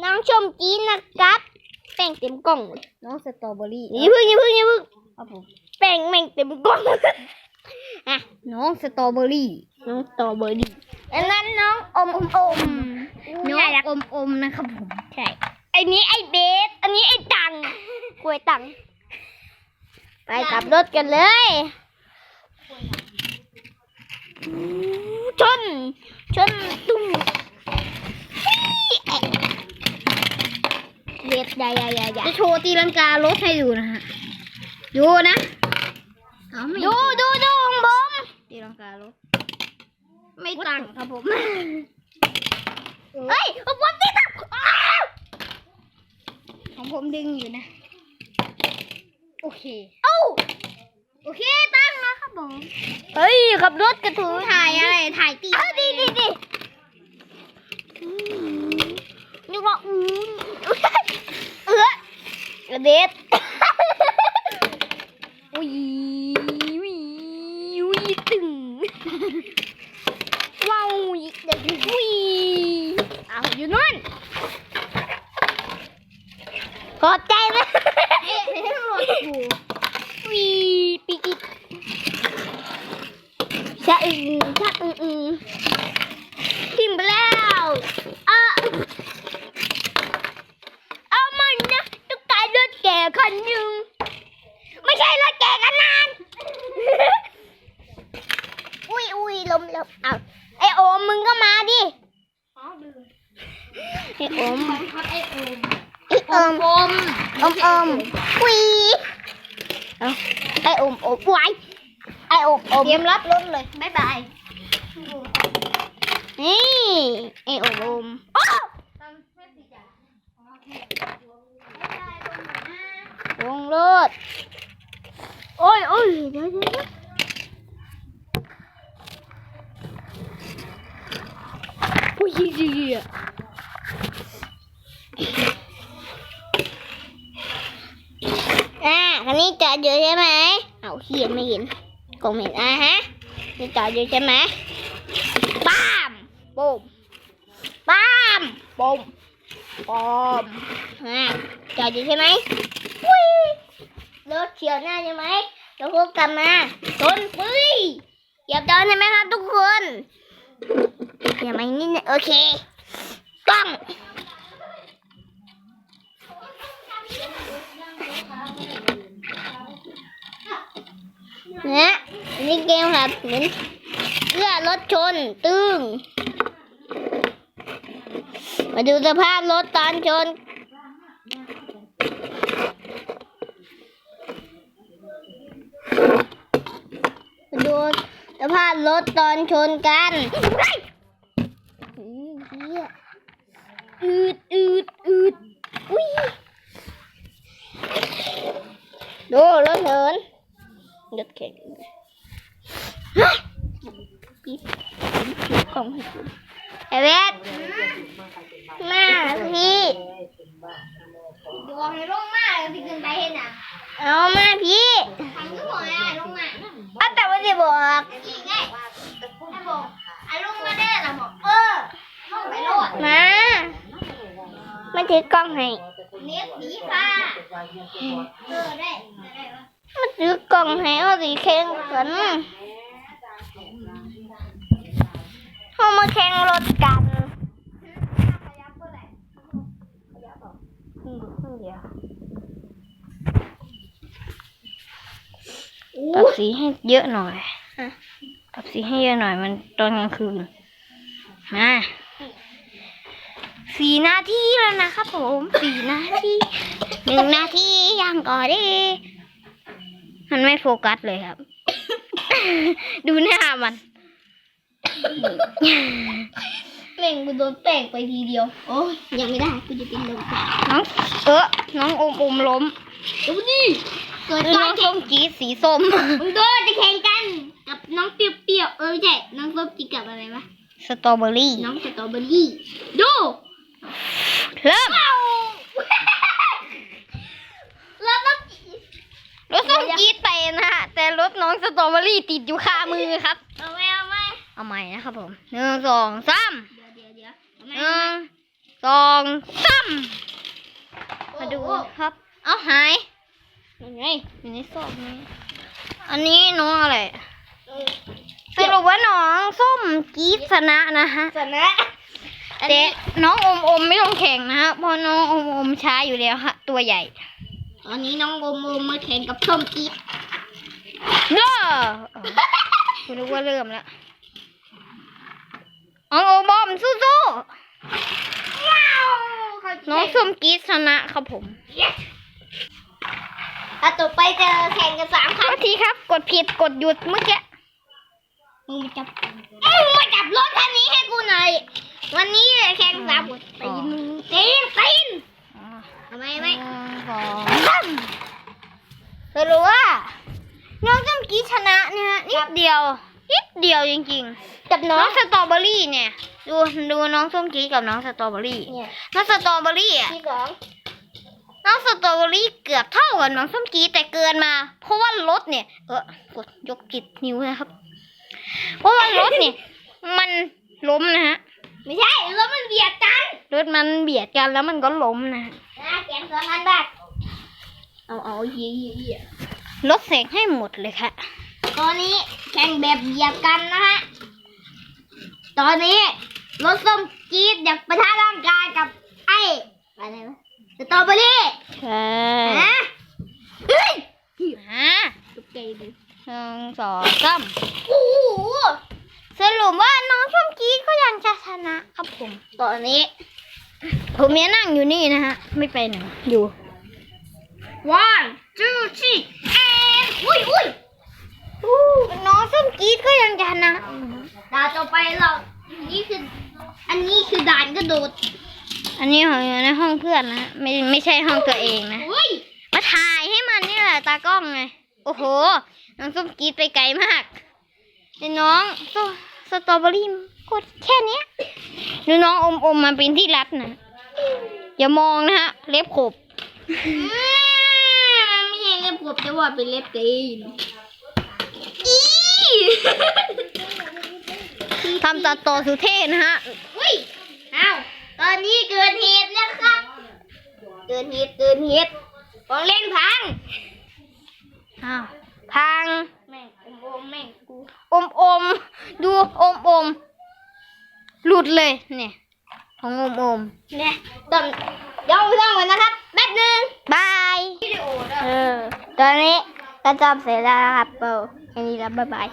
น้องชมจีนนะครับ แป้งเต็มกล่องเลยน้องสตรอเบอรี่อย่าเพึ่งอย่าเพึ่งอย่าเพึ่งครับผมแป้งแม่งเต็มกล่องอะน้องสตรอเบอรี่ น้องต่อเบอร์ดีอันนั้นน้องอมอมอมน้องอมอมๆนะครับผมใช่ไอ้นี้ไอ้เบส อันนี้ไอ้ตังกล้วยตังไปขับรถกันเลยชนชนตุ้ม เบสใหญ่ใหญ่ใหญ่ใหญ่จะโชว์ตีลังการถให้ดูนะฮะดูนะเอาไม่ดูดูดูของผมตีลังการถไม่ตั้งครับผมเฮ้ยของผมติดตังอ้าวของผมดึงอยู่นะ โอเคเอ้าโอเคตั้งแล้วครับผมเฮ้ยขับรถกระถูถ่ายอะไรถ่ายตีเออดีดีดีนึกว่าอู้เออก ระเด็ดอุ้ยอุ้ยอุ้ยตึงว้าวเด็กอุ้ยเอาอยู่นั่นขอบใจนะเอ๊ะให้ตำรวจดูวีปีกิชะอึงชะอึงอึงทิมไปแล้วอะเอามันนะตุ๊กตารถแก่คันหนึ่งไม่ใช่รถแก่กันนาน อุ้ยอุ้ยลมลมเอาไอโอมมึงก็มาดิ อ๋อดึง ไอโอมครับไอโอมไอโอมอมอมอมวีเอาไอโอมโอมไว้ไอโอมโอมเตรียมรับรถเลยบ๊ายบายนี่ไอโอมโอมโอ้วงรถโอ้ยโอ้ยเดี๋ยวเดี๋ยวเดี๋ ยอุ้ยเหี้ยอ่าคันนี้จอดอยู่ใช่ไหมเอาเขียนไม่เห็นกงเห็นอะฮะนี่จอดอยู่ใช่ไหมป้ามปุ้มป้ามปุ้มปอมอ่าจอดอยู่ใช่ไหมวุ้ยรถเฉียวหน้าใช่ไหมแล้วพวกกลับมาชนปุ้ยเหยียบจอนใช่ไหมครับทุกคน อย่ามานี่นะโอเคกล้องเนี่ยนนี้เกมครับเหมือนเลือรถชนตึงมาดูสภาพรถตอนชนมาดูสภาพรถตอนชนกัน อืมเหี้ยอืดอืดอืดอุ้ยดูรถเหินรถแข่งฮะปิดปิดกล่องให้คุณไอเวทมาพี่ดวงในร่มมากที่ขึ้นไปเห็นอะเอามาพี่ทำก็บอกอะลงมาเอาแต่ว่าจะบอกอีกไงบอกอะลงมาได้ละบอกเออลงไปโลด มา มาถือกล้องให้เน็ตสีฟ้าเออได้ได้ปะมาถือกล้องให้เอาสิแข่งกันเขามาแข่งรถกันปรับสีให้เยอะหน่อยปรับสีให้เยอะหน่อยมันตอนกลางคืนมา สี่นาทีแล้วนะครับผมสี่นาทีหนึ่งนาทียังก่อนดิมันไม่โฟกัสเลยครับ ดูหน้ามันแม่งกูโดนแตกไปทีเดียว โอ้ยยังไม่ได้กูจะเป็นลมน้องเออน้องอมอมล้มดูดิเกิดน้กาอรงส้มจีดสีส้มมึงโดนจะแข่งกัน กับน้องเปรี้ยวๆเออไม่ใช่น้องส้มจีกับอะไรวะสตรอเบอรี่ น้องสตรอเบอรี่ ดู เริ่มแล้วก็รถส้มจีดไปนะฮะ แต่รถน้องสตรอเบอรี่ติดอยู่คามือครับ เอาไหมเอาไหมเอาใหม่นะครับผมหนึ่งสองสามเดี๋ยวเดี๋ยวเดี๋ยวเอาไหมหนึ่งสองสามมาดูครับ เอาหายยังไงอยู่ในซอกนี้อันนี้น้องอะไรสรุปว่าน้องส้มกีดชนะนะฮะชนะ แต่น้องอมอมไม่ต้องแข่งนะฮะเพราะน้องอมอมช้าอยู่แล้วฮะ ตัวใหญ่ตอนนี้น้องโมโมมาแข่งกับส้มจี๊ดเด้อคุณนึกว่าเริ่มแล้วน้องโอมอมสู้ๆน้องส้มกีดชนะครับผมถ้าต่อไปจะแข่งกันสามโทครั้งษทีครับ กดผิดกดหยุดเมื่อกี้มึงมาจับมึงมาจับรถคันนี้ให้กูหน่อยวันนี้แข่ งสามตีนตีนตีนทำไมไม่สองสรุปว่าน้องส้มกีชนะเนี่ยฮะนิดเดียว นิดเดียวจริงๆจับน้องสตรอเบอรี่เนี่ย ดูดูน้องส้มกีกับน้องสตรอเบอรี่น้องสตรอเบอรี่อะน้องสตรอเบอรี่เกือบเท่ากับน้องส้มกีแต่เกินมา เพราะว่ารถเนี่ย เออกดยกจิตนิ้วนะครับ เพราะว่ารถเนี่ย มันล้มนะฮะ ไม่ใช่รถมันเบียดกันรถมันเบียดกันแล้วมันก็ล้มนะฮะนะแข่งสองอันบ้างเอาเอาเยี่ยเยี่ยเยี่ยรถเสกให้หมดเลยค่ะ ตอนนี้แข่งแบบเหยียบกันนะฮะ ตอนนี้รถส้มจี๊ดอยากประทะร่างกายกับไอ้อะไรวะสตรอเบอรี่ใช่ฮะเฮ้ยฮะตกใจดิหนึ่งสองสามโอ้โหสรุปว่า นะครับผมตอนนี้ ผมเนี่ยนั่งอยู่นี่นะฮะ ไม่ไปไหนอยู่ one two three and อุ้ยอุ้ยน้องส้มกีดก็ยังจะชนะด่านต่อไปเรานี่คือ อันนี้คือด่านกระโดด อันนี้ของอยู่ในห้องเพื่อนนะฮะไม่ไม่ใช่ห้องตัวเองนะอุ้ยมาถ่ายให้มันนี่แหละตากล้องไง โอ้โห น้องส้มกรีดไปไกลมากไอ้น้องส สตรอเบอรี่กดแค่เนี้ยดูน้องอมอมมาเป็นที่รัดนะอย่ามองนะฮะ เล็บขบอืมมันไม่ใช่เล็บผมจะว่าเป็นเล็บตีนอีทำตัดต่อสุเทศนะฮะอุ้ยอ้าวตอนนี้เกิดเหตุแล้วครับ เกิดเหตุเกิดเหตุของเล่นพังอ้าวพังแม่งโอมโอมแม่งกูอมอมดูอมอมหลุดเลยเนี่ยของอมอมเนี่ยต้องเดี๋ยวไปต้องก่อนนะครับแป๊บนึงบายวิดีโอด้วยเออตอนนี้ก็จบเสร็จแล้วนะครับเปาอันนี้แล้วบ๊ายบาย